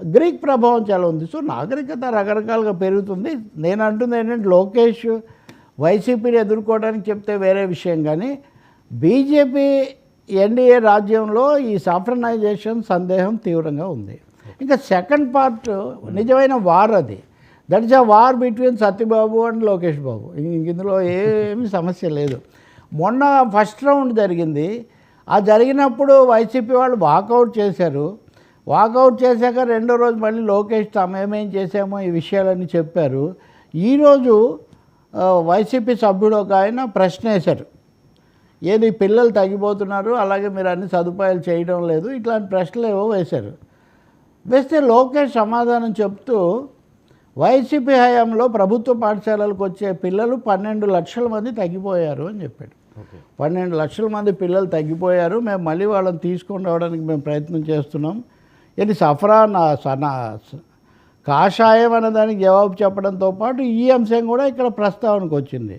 Greek ప్రభావం చాలా ఉంది. సో నాగరికత రకరకాలుగా పెరుగుతుంది. నేను అంటుంది ఏంటంటే లోకేష్ వైసీపీని ఎదుర్కోవడానికి చెప్తే వేరే విషయం కానీ బీజేపీ ఎన్డీఏ రాజ్యంలో ఈ సాఫ్రనైజేషన్ సందేహం తీవ్రంగా ఉంది. ఇంకా సెకండ్ పార్ట్ నిజమైన వార్ అది. That is a war between Satyababu and Lokesh Babu. ఇంక ఇందులో ఏమి సమస్య లేదు. మొన్న ఫస్ట్ రౌండ్ జరిగింది. ఆ జరిగినప్పుడు వైసీపీ వాళ్ళు వాకౌట్ చేశారు. వాకౌట్ చేశాక రెండో రోజు మళ్ళీ లోకేష్ తాము ఏమేం చేశామో ఈ విషయాలన్నీ చెప్పారు. ఈరోజు వైసీపీ సభ్యుడు ఒక ఆయన ప్రశ్న వేశారు. ఏది పిల్లలు తగ్గిపోతున్నారు? అలాగే మీరు అన్ని సదుపాయాలు చేయడం లేదు. ఇట్లాంటి ప్రశ్నలు ఏవో వేశారు. వేస్తే లోకేష్ సమాధానం చెప్తూ వైసీపీ హయాంలో ప్రభుత్వ పాఠశాలలకు వచ్చే పిల్లలు పన్నెండు లక్షల మంది తగ్గిపోయారు అని చెప్పాడు. పన్నెండు లక్షల మంది పిల్లలు తగ్గిపోయారు. మేము మళ్ళీ వాళ్ళని తీసుకొని రావడానికి మేము ప్రయత్నం చేస్తున్నాం. ఇది సఫరా నా సనా కాషాయం అనే దానికి జవాబు చెప్పడంతో పాటు ఈ అంశం కూడా ఇక్కడ ప్రస్తావనకు వచ్చింది.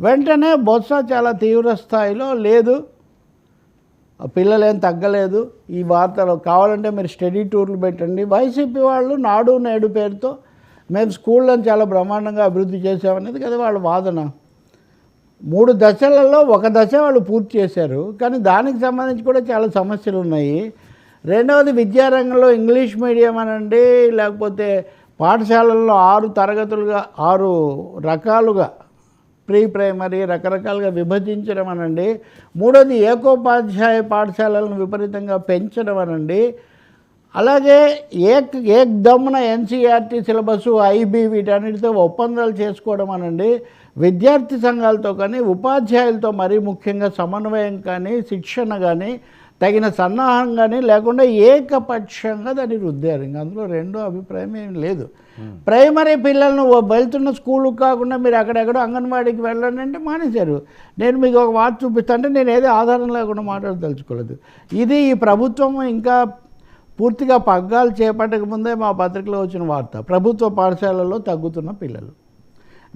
వెంటనే బొత్స చాలా తీవ్ర స్థాయిలో లేదు. ఆ పిల్లలు ఏం తగ్గలేదు. ఈ వార్తలు కావాలంటే మీరు స్టడీ టూర్లు పెట్టండి. వైసీపీ వాళ్ళు నాడు నేడు పేరుతో మేము స్కూళ్ళని చాలా బ్రహ్మాండంగా అభివృద్ధి చేసామనేది కదా వాళ్ళ వాదన. మూడు దశలలో ఒక దశ వాళ్ళు పూర్తి చేశారు. కానీ దానికి సంబంధించి కూడా చాలా సమస్యలు ఉన్నాయి. రెండవది విద్యారంగంలో ఇంగ్లీష్ మీడియం అనండి లేకపోతే పాఠశాలల్లో ఆరు తరగతులుగా ఆరు రకాలుగా ప్రీ ప్రైమరీ రకరకాలుగా విభజించడం అనండి. మూడోది ఏకోపాధ్యాయ పాఠశాలలను విపరీతంగా పెంచడం అనండి. అలాగే ఏక్ ఏక్ దమ్మున ఎన్సీఆర్టీ సిలబస్ ఐబీ వీటన్నిటితో ఒప్పందాలు చేసుకోవడం అనండి. విద్యార్థి సంఘాలతో కానీ ఉపాధ్యాయులతో మరీ ముఖ్యంగా సమన్వయం కానీ శిక్షణ కానీ తగిన సన్నాహం కానీ లేకుండా ఏకపక్షంగా దాన్ని రుద్దారు. ఇంక అందులో రెండో అభిప్రాయం ఏం లేదు. ప్రైమరీ పిల్లలను వెళ్తున్న స్కూల్కి కాకుండా మీరు అక్కడెక్కడో అంగన్వాడీకి వెళ్ళండి అంటే మానేశారు. నేను మీకు ఒక వార్త చూపిస్తా అంటే నేను ఏదో ఆధారం లేకుండా మాట్లాడదలుచుకోలేదు. ఇది ఈ ప్రభుత్వం ఇంకా పూర్తిగా పగ్గాలు చేపట్టక ముందే మా పత్రికలో వచ్చిన వార్త. ప్రభుత్వ పాఠశాలల్లో తగ్గుతున్న పిల్లలు.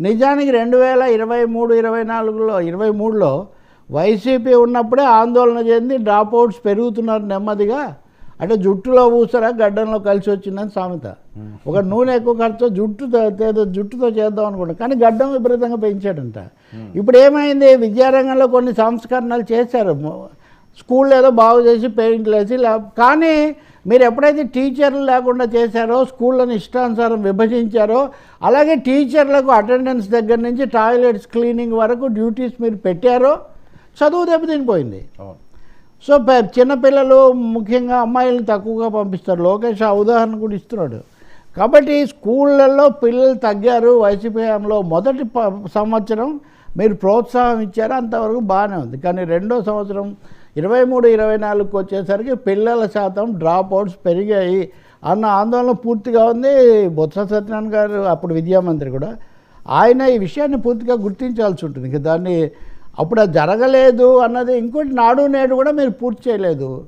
నిజానికి రెండు వేల ఇరవై మూడు ఇరవై నాలుగులో ఇరవై మూడులో వైసీపీ ఉన్నప్పుడే ఆందోళన చెంది డ్రాప్ అవుట్స్ పెరుగుతున్నారు నెమ్మదిగా. అంటే జుట్టులో ఊసరా గడ్డంలో కలిసి వచ్చిందని సామెత. ఒక నూనె ఎక్కువ ఖర్చు జుట్టుతో ఏదో జుట్టుతో చేద్దాం అనుకుంటా. కానీ గడ్డం విపరీతంగా పెంచాడంట. ఇప్పుడు ఏమైంది? విద్యారంగంలో కొన్ని సంస్కరణలు చేశారు. స్కూల్ ఏదో బాగు చేసి పెయింట్లు వేసి కానీ మీరు ఎప్పుడైతే టీచర్లు లేకుండా చేశారో స్కూళ్ళని ఇష్టానుసారం విభజించారో అలాగే టీచర్లకు అటెండెన్స్ దగ్గర నుంచి టాయిలెట్స్ క్లీనింగ్ వరకు డ్యూటీస్ మీరు పెట్టారో చదువు దెబ్బతినిపోయింది సో చిన్నపిల్లలు ముఖ్యంగా అమ్మాయిలను తక్కువగా పంపిస్తారు. లోకేష్ ఆ ఉదాహరణ కూడా ఇస్తున్నాడు. కాబట్టి స్కూళ్ళల్లో పిల్లలు తగ్గారు. వైసీపీ హయాంలో మొదటి సంవత్సరం మీరు ప్రోత్సాహం ఇచ్చారు. అంతవరకు బాగానే ఉంది. కానీ రెండో సంవత్సరం ఇరవై మూడు ఇరవై నాలుగుకి వచ్చేసరికి పిల్లల శాతం డ్రాప్ అవుట్స్ పెరిగాయి అన్న ఆందోళన పూర్తిగా ఉంది. బొత్స సత్యనారాయణ గారు అప్పుడు విద్యామంత్రి కూడా ఆయన ఈ విషయాన్ని పూర్తిగా గుర్తించాల్సి ఉంటుంది. ఇక దాన్ని అప్పుడు అది జరగలేదు అన్నది ఇంకోటి నాడు నేడు కూడా మీరు పూర్తి చేయలేదు.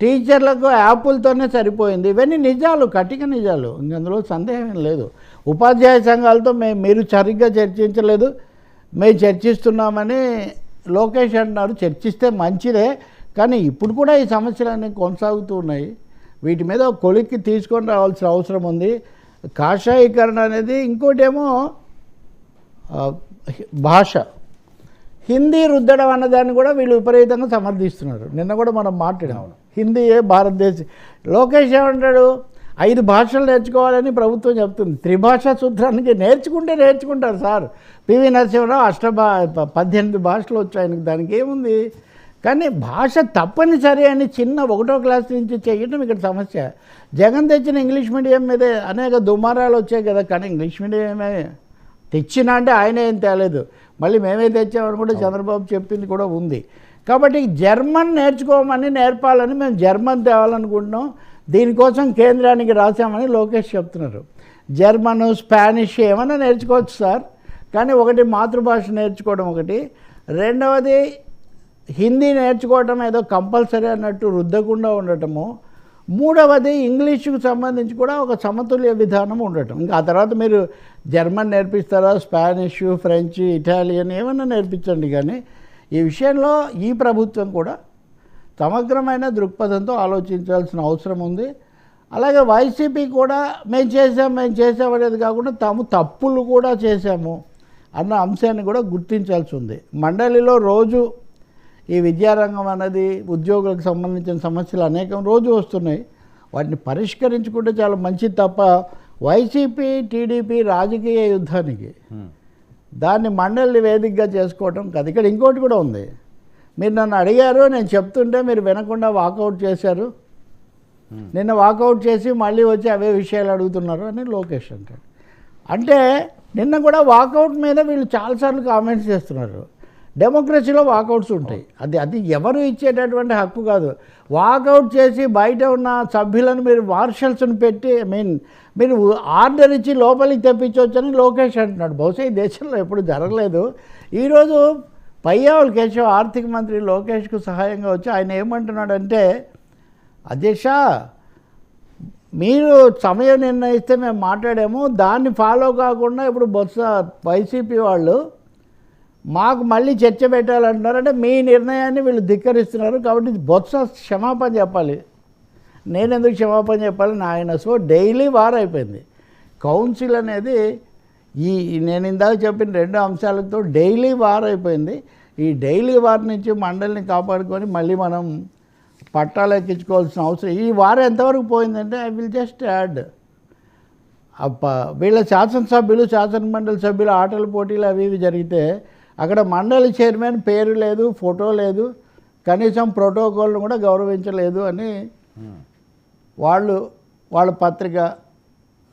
టీచర్లకు యాప్లతోనే సరిపోయింది. ఇవన్నీ నిజాలు కటిక నిజాలు. ఇంకందులో సందేహం ఏం లేదు. ఉపాధ్యాయ సంఘాలతో మేము మీరు సరిగ్గా చర్చించలేదు. మేము చర్చిస్తున్నామని లోకేష్ అంటున్నారు చర్చిస్తే మంచిదే. కానీ ఇప్పుడు కూడా ఈ సమస్యలన్నీ కొనసాగుతూ ఉన్నాయి. వీటి మీద కొలిక్కి తీసుకొని రావాల్సిన అవసరం ఉంది. కాషాయీకరణ అనేది ఇంకోటేమో భాష. హిందీ రుద్దడం అన్నదాన్ని కూడా వీళ్ళు విపరీతంగా సమర్థిస్తున్నారు. నిన్న కూడా మనం మాట్లాడాం. హిందీయే భారతదేశం లోకేష్ ఏమంటాడు? ఐదు భాషలు నేర్చుకోవాలని ప్రభుత్వం చెప్తుంది. త్రిభాషా సూత్రానికి నేర్చుకుంటే నేర్చుకుంటారు సార్. పివి నరసింహరావు అష్ట భా ప- పద్దెనిమిది భాషలు వచ్చాయి ఆయనకి దానికి ఏముంది? కానీ భాష తప్పనిసరి అని చిన్న ఒకటో క్లాస్ నుంచి చేయటం ఇక్కడ సమస్య. జగన్ తెచ్చిన ఇంగ్లీష్ మీడియం మీదే అనేక దుమారాలు వచ్చాయి కదా. కానీ ఇంగ్లీష్ మీడియమే తెచ్చినా అంటే ఆయన ఏం తేలేదు. మళ్ళీ మేమే తెచ్చామని కూడా చంద్రబాబు చెప్పింది కూడా ఉంది. కాబట్టి జర్మన్ నేర్చుకోమని నేర్పాలని మేము జర్మన్ తేవాలనుకుంటున్నాం. దీనికోసం కేంద్రానికి రాశామని లోకేష్ చెప్తున్నారు. జర్మను స్పానిష్ ఏమైనా నేర్చుకోవచ్చు సార్. కానీ ఒకటి మాతృభాష నేర్చుకోవడం ఒకటి. రెండవది హిందీ నేర్చుకోవటం ఏదో కంపల్సరీ అన్నట్టు రుద్దకుండా ఉండటము. మూడవది ఇంగ్లీషుకు సంబంధించి కూడా ఒక సమతుల్య విధానం ఉండటం. ఇంకా ఆ తర్వాత మీరు జర్మన్ నేర్పిస్తారా స్పానిష్ ఫ్రెంచ్ ఇటాలియన్ ఏమైనా నేర్పించండి కానీ ఈ విషయంలో ఈ ప్రభుత్వం కూడా సమగ్రమైన దృక్పథంతో ఆలోచించాల్సిన అవసరం ఉంది. అలాగే వైసీపీ కూడా మేము చేసాం మేము చేసాం అనేది కాకుండా తాము తప్పులు కూడా చేశాము అన్న అంశాన్ని కూడా గుర్తించాల్సి ఉంది. మండలిలో రోజు ఈ విద్యారంగం అనేది ఉద్యోగులకు సంబంధించిన సమస్యలు అనేకం రోజు వస్తున్నాయి. వాటిని పరిష్కరించుకుంటే చాలా మంచిది తప్ప వైసీపీ టీడీపీ రాజకీయ యుద్ధానికి. దాన్ని మండలిని వేదికగా చేసుకోవటం కాదు. ఇక్కడ ఇంకోటి కూడా ఉంది. మీరు నన్ను అడిగారు నేను చెప్తుంటే మీరు వినకుండా వాకౌట్ చేశారు. నిన్న వాకౌట్ చేసి మళ్ళీ వచ్చి అవే విషయాలు అడుగుతున్నారు అని లోకేష్ అంటాడు. అంటే నిన్న కూడా వాకౌట్ మీద వీళ్ళు చాలాసార్లు కామెంట్స్ చేస్తున్నారు. డెమోక్రసీలో వాకౌట్స్ ఉంటాయి. అది అది ఎవరు ఇచ్చేటటువంటి హక్కు కాదు. వాకౌట్ చేసి బయట ఉన్న సభ్యులను మీరు మార్షల్స్ని పెట్టి ఐ మీన్ మీరు ఆర్డర్ ఇచ్చి లోపలికి తెప్పించవచ్చని లోకేష్ అంటున్నాడు. బహుశా ఈ దేశంలో ఎప్పుడు జరగలేదు. ఈరోజు పయ్యావుల కేశవ్ ఆర్థిక మంత్రి లోకేష్కు సహాయంగా వచ్చి ఆయన ఏమంటున్నాడంటే అధ్యక్ష మీరు సమయం నిర్ణయిస్తే మేము మాట్లాడాము. దాన్ని ఫాలో కాకుండా ఇప్పుడు బొత్స వైసీపీ వాళ్ళు మాకు మళ్ళీ చర్చ పెట్టాలంటున్నారు అంటే మీ నిర్ణయాన్ని వీళ్ళు ధిక్కరిస్తున్నారు కాబట్టి బొత్స క్షమాపణ చెప్పాలి. నేను ఎందుకు క్షమాపణ చెప్పాలి? నా ఆయన సో డైలీ వార్ అయిపోయింది. కౌన్సిల్ అనేది ఈ నేను ఇందాక చెప్పిన రెండు అంశాలతో డైలీ వార్ అయిపోయింది. ఈ డైలీ వార్ నుంచి మండలిని కాపాడుకొని మళ్ళీ మనం పట్టాలు ఎక్కించుకోవాల్సిన అవసరం. ఈ వారం ఎంతవరకు పోయిందంటే ఐ విల్ జస్ట్ యాడ్ అప్ప వీళ్ళ శాసనసభ్యులు శాసనమండలి సభ్యులు ఆటల పోటీలు అవి ఇవి జరిగితే అక్కడ మండలి చైర్మన్ పేరు లేదు ఫోటో లేదు కనీసం ప్రోటోకాల్ను కూడా గౌరవించలేదు అని. వాళ్ళు వాళ్ళ పత్రిక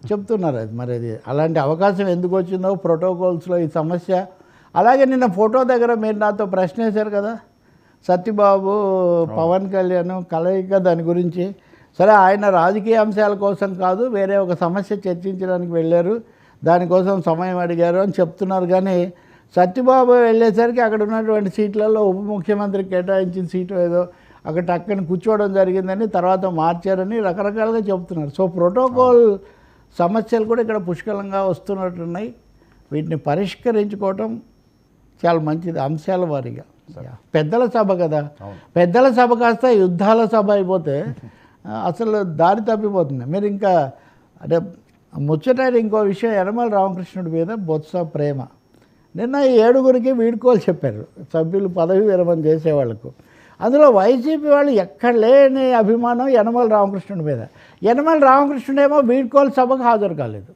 చెప్తున్నారు అది మరి అది. అలాంటి అవకాశం ఎందుకు వచ్చిందో ప్రోటోకాల్స్లో ఈ సమస్య. అలాగే నిన్న ఫోటో దగ్గర మీరు నాతో ప్రశ్న వేశారు కదా సత్యబాబు పవన్ కళ్యాణ్ కలయిక దాని గురించి. సరే ఆయన రాజకీయ అంశాల కోసం కాదు వేరే ఒక సమస్య చర్చించడానికి వెళ్ళారు. దానికోసం సమయం అడిగారు అని చెప్తున్నారు. కానీ సత్యబాబు వెళ్ళేసరికి అక్కడ ఉన్నటువంటి సీట్లలో ఉప ముఖ్యమంత్రి కేటాయించిన సీటు ఏదో అక్కడ టక్కని కూర్చోవడం జరిగిందని తర్వాత మార్చారని రకరకాలుగా చెప్తున్నారు సో ప్రోటోకాల్ సమస్యలు కూడా ఇక్కడ పుష్కలంగా వస్తున్నట్టున్నాయి. వీటిని పరిష్కరించుకోవటం చాలా మంచిది అంశాల వారీగా. పెద్దల సభ కదా. పెద్దల సభ కాస్త యుద్ధాల సభ అయిపోతే అసలు దారి తప్పిపోతుంది. మీరు ఇంకా అంటే ముచ్చటైన ఇంకో విషయం యనమల రామకృష్ణుడి మీద బొత్స ప్రేమ. నిన్న ఈ ఏడుగురికి వీడుకోలు చెప్పారు సభ్యులు పదవి విరమణ చేసేవాళ్ళకు అందులో వైసీపీ వాళ్ళు ఎక్కడ లేని అభిమానం యనమల రామకృష్ణుడి మీద. యనమల రామకృష్ణుడేమో వీడ్కోలు సభకు హాజరు కాలేదు.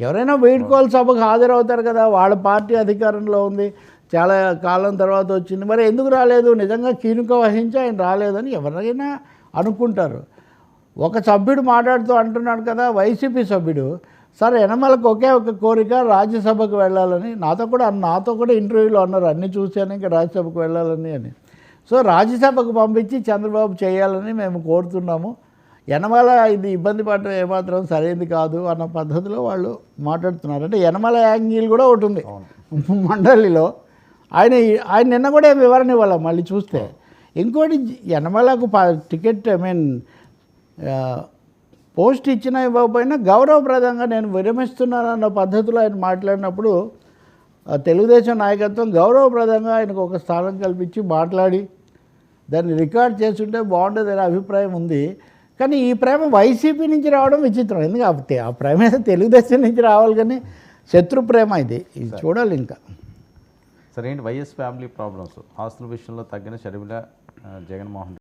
ఎవరైనా వీడ్కోలు సభకు హాజరవుతారు కదా వాళ్ళ పార్టీ అధికారంలో ఉంది చాలా కాలం తర్వాత వచ్చింది. మరి ఎందుకు రాలేదు? నిజంగా కీనుక వహించి ఆయన రాలేదని ఎవరైనా అనుకుంటారు. ఒక సభ్యుడు మాట్లాడుతూ అంటున్నాడు కదా వైసీపీ సభ్యుడు సార్ యనమలకు ఒకే ఒక కోరిక రాజ్యసభకు వెళ్ళాలని. నాతో కూడా నాతో కూడా ఇంటర్వ్యూలో అన్నారు అన్నీ చూశాను ఇంకా రాజ్యసభకు వెళ్ళాలని అని. సో రాజ్యసభకు పంపించి చంద్రబాబు చేయాలని మేము కోరుతున్నాము. యనమల ఇది ఇబ్బంది పడటం ఏమాత్రం సరైనది కాదు అన్న పద్ధతిలో వాళ్ళు మాట్లాడుతున్నారు. అంటే యనమల యాంగిల్ కూడా ఒకటి ఉంది. మండలిలో ఆయన ఆయన నిన్న కూడా వివరణ ఇవ్వాలి మళ్ళీ చూస్తే? ఇంకోటి యనమలకు టికెట్ ఐ మీన్ పోస్ట్ ఇచ్చినా ఇవ్వకపోయినా గౌరవప్రదంగా నేను విరమిస్తున్నానన్న పద్ధతిలో ఆయన మాట్లాడినప్పుడు ఆ తెలుగుదేశం నాయకత్వం గౌరవప్రదంగా ఆయనకు ఒక స్థానం కల్పించి మాట్లాడి దాన్ని రికార్డ్ చేస్తుంటే బాగుండేది అనే అభిప్రాయం ఉంది. కానీ ఈ ప్రేమ వైసీపీ నుంచి రావడం విచిత్రం. ఎందుకంటే ఆ ప్రేమ తెలుగుదేశం నుంచి రావాలి కానీ శత్రు ప్రేమ ఇది. ఇది చూడాలి ఇంకా. సరే ఏంటి వైఎస్ ఫ్యామిలీ ప్రాబ్లమ్స్? ఆస్తుల విషయంలో తగ్గిన షర్మిల జగన్మోహన్